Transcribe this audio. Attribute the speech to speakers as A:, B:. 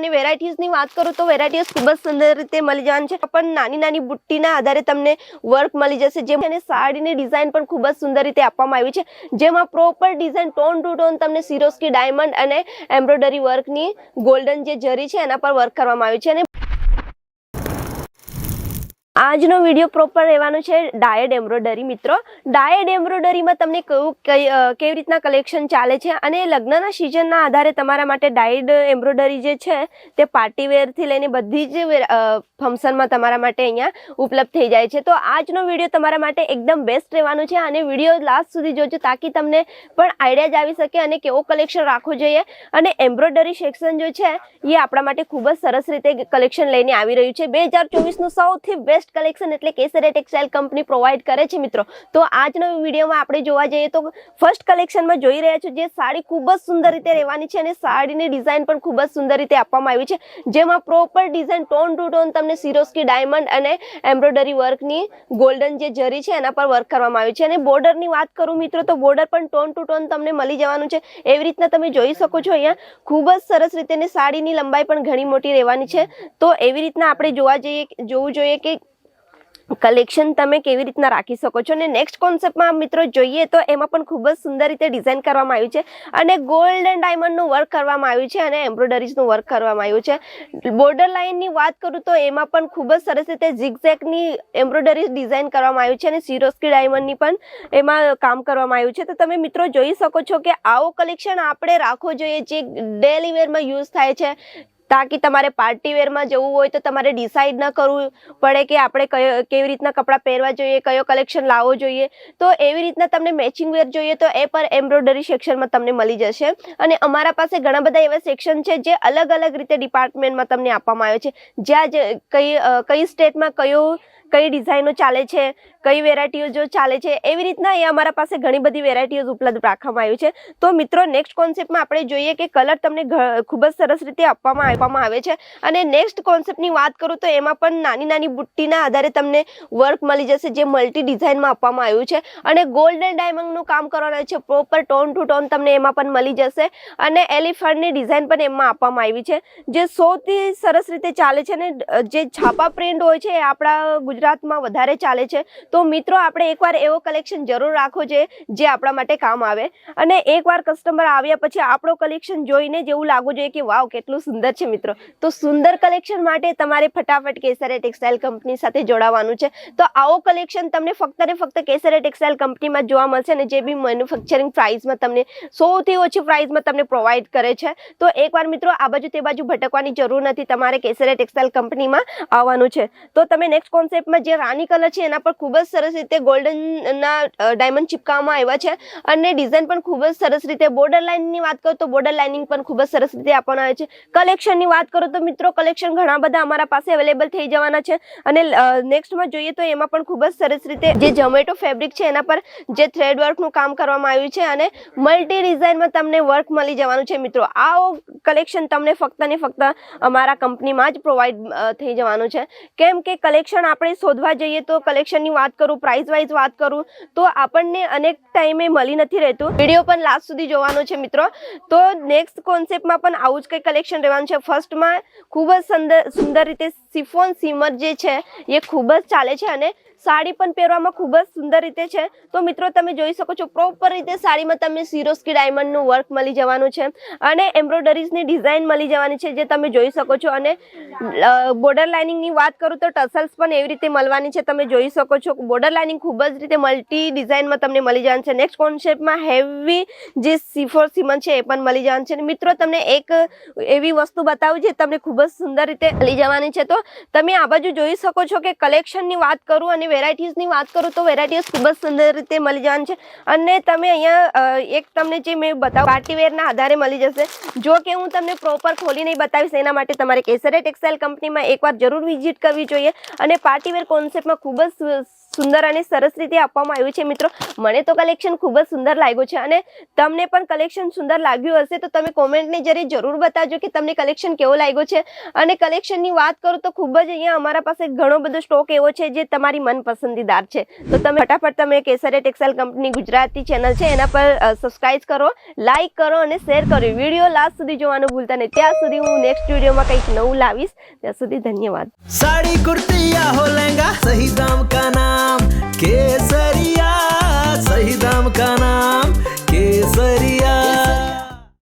A: અને વેરાયટીઝની વાત કરું તો વેરાયટીઝ ખૂબ જ સુંદર રીતે મળી જવાની છે. પણ નાની નાની બુટ્ટીના આધારે તમને વર્ક મળી જશે. જેમ અને સાડીની ડિઝાઇન પણ ખૂબ જ સુંદર રીતે આપવામાં આવી છે. જેમાં proper design tone to tone તમને સિરોસ્કી ડાયમંડ અને એમ્બ્રોઇડરી વર્કની ગોલ્ડન જે જરી છે એના પર વર્ક કરવામાં આવ્યું છે. અને આજનો વીડિયો પ્રોપર રહેવાનો છે ડાયડ એમ્બ્રોડરી, મિત્રો. ડાયડ એમ્બ્રોડરીમાં તમને કઈ કેવી રીતના કલેક્શન ચાલે છે અને લગ્નના સિઝનના આધારે તમારા માટે ડાયડ એમ્બ્રોડરી જે છે તે પાર્ટી વેરથી લઈને બધી જ ફંક્શનમાં તમારા માટે અહીંયા ઉપલબ્ધ થઈ જાય છે. તો આજનો વીડિયો તમારા માટે એકદમ બેસ્ટ રહેવાનો છે અને વીડિયો લાસ્ટ સુધી જોજો તાકી તમને પણ આઈડિયા જ આવી શકે અને કેવો કલેક્શન રાખવો જોઈએ. અને એમ્બ્રોડરી સેક્શન જે છે એ આપણા માટે ખૂબ જ સરસ રીતે કલેક્શન લઈને આવી રહ્યું છે. બે હજાર ચોવીસનું સૌથી બેસ્ટ કલેક્શન એટલે કેસરિયા ટેક્સટાઇલ કંપની પ્રોવાઈડ કરે છે મિત્રો. તો આજનો વિડીયોમાં આપણે જોવા જઈએ તો ફર્સ્ટ કલેક્શનમાં જોઈ રહ્યા છો જે સાડી ખૂબ જ સુંદર રીતે રહેવાની છે અને સાડીની ડિઝાઇન પણ ખૂબ જ સુંદર રીતે આપવામાં આવી છે. જેમાં proper design tone to tone તમને સિરોસ્કી ડાયમંડ અને એમ્બ્રોઇડરી વર્કની ગોલ્ડન જે જરી છે એના પર વર્ક કરવામાં આવ્યું છે. અને બોર્ડરની વાત કરું મિત્રો તો બોર્ડર પણ ટોન ટુ ટોન તમને મળી જવાનું છે. એવી રીતના તમે જોઈ શકો છો અહીંયા ખૂબ જ સરસ રીતે સાડીની લંબાઈ પણ ઘણી મોટી રહેવાની છે. તો એવી રીતના આપણે જોવા જઈએ, જોવું જોઈએ કે કલેક્શન તમે કેવી રીતના રાખી શકો છો? અને નેક્સ્ટ કોન્સેપ્ટમાં મિત્રો જોઈએ તો એમાં પણ ખૂબ જ સુંદર રીતે ડિઝાઇન કરવામાં આવ્યું છે અને ગોલ્ડ એન્ડ ડાયમંડનું વર્ક કરવામાં આવ્યું છે અને એમ્બ્રોઇડરીઝનું વર્ક કરવામાં આવ્યું છે. બોર્ડર લાઇનની વાત કરું તો એમાં પણ ખૂબ જ સરસ રીતે ઝિગઝેકની એમ્બ્રોઇડરી ડિઝાઇન કરવામાં આવ્યું છે અને સિરોસ્કી ડાયમંડની પણ એમાં કામ કરવામાં આવ્યું છે. તો તમે મિત્રો જોઈ શકો છો કે આવો કલેક્શન આપણે રાખવો જોઈએ જે ડેલી વેરમાં યુઝ થાય છે. તાકી તમારે પાર્ટી વેરમાં જવું હોય તો તમારે ડિસાઈડ ન કરવું પડે કે આપણે કયો, કેવી રીતના કપડાં પહેરવા જોઈએ, કયો કલેક્શન લાવવો જોઈએ. તો એવી રીતના તમને મેચિંગ વેર જોઈએ તો એ પર એમ્બ્રોઇડરી સેક્શનમાં તમને મળી જશે. અને અમારા પાસે ઘણા બધા એવા સેક્શન છે જે અલગ અલગ રીતે ડિપાર્ટમેન્ટમાં તમને આપવામાં આવે છે. જ્યાં કઈ કઈ સ્ટેટમાં કયો, કઈ ડિઝાઇનો ચાલે છે કઈ વેરાયટીઓ જો ચાલે છે, એવી રીતના એ અમારા પાસે ઘણી બધી વેરાયટીઓ ઉપલબ્ધ રાખવામાં આવી છે. તો મિત્રો નેક્સ્ટ કોન્સેપ્ટમાં આપણે જોઈએ કે કલર તમને ખૂબ જ સરસ રીતે આપવામાં આપવામાં આવે છે. અને નેક્સ્ટ કોન્સેપ્ટની વાત કરું તો એમાં પણ નાની નાની બુટ્ટીના આધારે તમને વર્ક મળી જશે, જે મલ્ટી ડિઝાઇનમાં આપવામાં આવ્યું છે. અને ગોલ્ડન ડાયમંડનું કામ કરવાનું છે પ્રોપર ટોન ટુ ટોન તમને એમાં પણ મળી જશે. અને એલિફન્ટની ડિઝાઇન પણ એમાં આપવામાં આવી છે. જે સૌથી સરસ રીતે ચાલે છે અને જે છાપા પ્રિન્ટ હોય છે એ આપણા ગુજરાતમાં વધારે ચાલે છે. તો મિત્રો, આપણે એકવાર એવો કલેક્શન જરૂર રાખવો જોઈએ, જે આપણા માટે કામ આવે. અને એકવાર કસ્ટમર આવ્યા પછી આપણો કલેક્શન જોઈને જેવું લાગવું જોઈએ કે, વાવ, કેટલું સુંદર છે મિત્રો. તો સુંદર કલેક્શન માટે તમારે ફટાફટ કેસરે ટેક્સટાઇલ કંપની સાથે જોડાવાનું છે. તો આવો કલેક્શન તમને ફક્ત ને ફક્ત કેસરે ટેક્સટાઇલ કંપનીમાં જોવા મળશે અને જે બી મેન્યુફેક્ચરિંગ પ્રાઇસમાં તમને, સૌથી ઓછી પ્રાઇસમાં તમને પ્રોવાઈડ કરે છે. તો એકવાર મિત્રો, આ બાજુ તે બાજુ ભટકવાની જરૂર નથી. તમારે કેસરે ટેક્સટાઇલ કંપનીમાં આવવાનું છે. તો તમે નેક્સ્ટ કોન્સેપ્ટમાં જે રાની કલર છે, એના પર ખૂબ જ સરસ રીતે ગોલ્ડનના ડાયમંડ ચિપકાવવામાં આવ્યા છે અને ડિઝાઇન પણ ખૂબ જ સરસ રીતે બોર્ડર લાઇનની વાત કરું તો બોર્ડર લાઇનિંગ પણ ખૂબ જ સરસ રીતે આપવામાં આવે છે. કલેક્શનની વાત કરું તો મિત્રો કલેક્શન ઘણા બધા અમારા પાસે અવેલેબલ થઈ જવાના છે અને નેક્સ્ટમાં જોઈએ તો એમાં પણ ખૂબ જ સરસ રીતે જે ઝોમેટો ફેબ્રિક છે એના પર જે થ્રેડ વર્કનું કામ કરવામાં આવ્યું છે અને મલ્ટી ડિઝાઇનમાં તમને વર્ક મળી જવાનું છે મિત્રો. આ કલેક્શન તમને ફક્ત ને ફક્ત અમારા કંપનીમાં જ પ્રોવાઈડ થઈ જવાનું છે. કેમ કે કલેક્શન આપણે શોધવા જઈએ તો કલેક્શનની વાત કરું પ્રાઇસ વાઇઝ વાત કરું, તો આપણને અનેક ટાઈમે મળી નથી રહેતું. વીડિયો પણ લાસ્ટ સુધી જોવાનો છે મિત્રો. તો નેક્સ્ટ કોન્સેપ્ટમાં પણ આવું જ કંઈ કલેક્શન રહેવાનું છે. ફર્સ્ટમાં ખૂબ જ સુંદર રીતે સિફોન સીમર જે છે, એ ખૂબ જ ચાલે છે અને સાડી પણ પહેરવામાં ખૂબ જ સુંદર રીતે છે. તો મિત્રો, તમે જોઈ શકો છો પ્રોપર રીતે સાડીમાં તમને સિરોસ્કી ડાયમંડનું વર્ક મળી જવાનું છે અને એમ્બ્રોઇડરીઝની ડિઝાઇન મળી જવાની છે, જે તમે જોઈ શકો છો. અને બોર્ડર લાઇનિંગની વાત કરું તો ટસલ્સ પણ એવી રીતે મળવાની છે, તમે જોઈ શકો છો. બોર્ડર લાઇનિંગ ખૂબ જ રીતે મલ્ટી ડિઝાઇનમાં તમને મળી જવાનું છે. નેક્સ્ટ કોન્સેપ્ટમાં હેવી જે સીફોર સીમન છે, એ પણ મળી જવાનું છે. મિત્રો, તમને એક એવી વસ્તુ બતાવું જે તમને ખૂબ જ સુંદર રીતે મળી જવાની છે. તો તમે આ બાજુ જોઈ શકો છો કે કલેક્શનની વાત કરું અને વેરાયટીઝની વાત કરું તો વેરાયટીઝ ખૂબ જ સુંદર રીતે મળી જવાની છે. અને તમે અહીંયા એક તમને જે મેં બતાવ પાર્ટી વેરના આધારે મળી જશે. જો કે હું તમને પ્રોપર ખોલી નહીં બતાવીશ, એના માટે તમારે કેસરે ટેક્સટાઇલ કંપનીમાં એકવાર જરૂર વિઝિટ કરવી જોઈએ. અને પાર્ટી વેર કોન્સેપ્ટમાં ખૂબ જ સુંદર અને સરસ રીતે આપવામાં આવ્યું છે મિત્રો. મને તો કલેક્શન ખૂબ જ સુંદર લાગ્યું છે અને તમને પણ કલેક્શન સુંદર લાગ્યું હશે તો તમે કોમેન્ટની જરી જરૂર બતાવજો કે તમને કલેક્શન કેવો લાગ્યો છે. અને કલેક્શનની વાત કરું તો ખૂબ જ અહીંયા અમારા પાસે ઘણો બધો સ્ટોક એવો છે જે તમારી મનપસંદીદાર છે. તો તમે ફટાફટ તમે Kesariya textile company Gujarati channel છે એના પર સબસ્ક્રાઈબ કરો લાઇક કરો અને શેર કરો. વીડિયો લાસ્ટ સુધી જોવાનું ભૂલતા નહીં. ત્યાં સુધી હું નેક્સ્ટ વિડીયોમાં કંઈક નવું લાવીશ. ત્યાં સુધી ધન્યવાદ.
B: સાડી કુર્તી હો સહી દામ કા नाम केसरिया सही दाम का नाम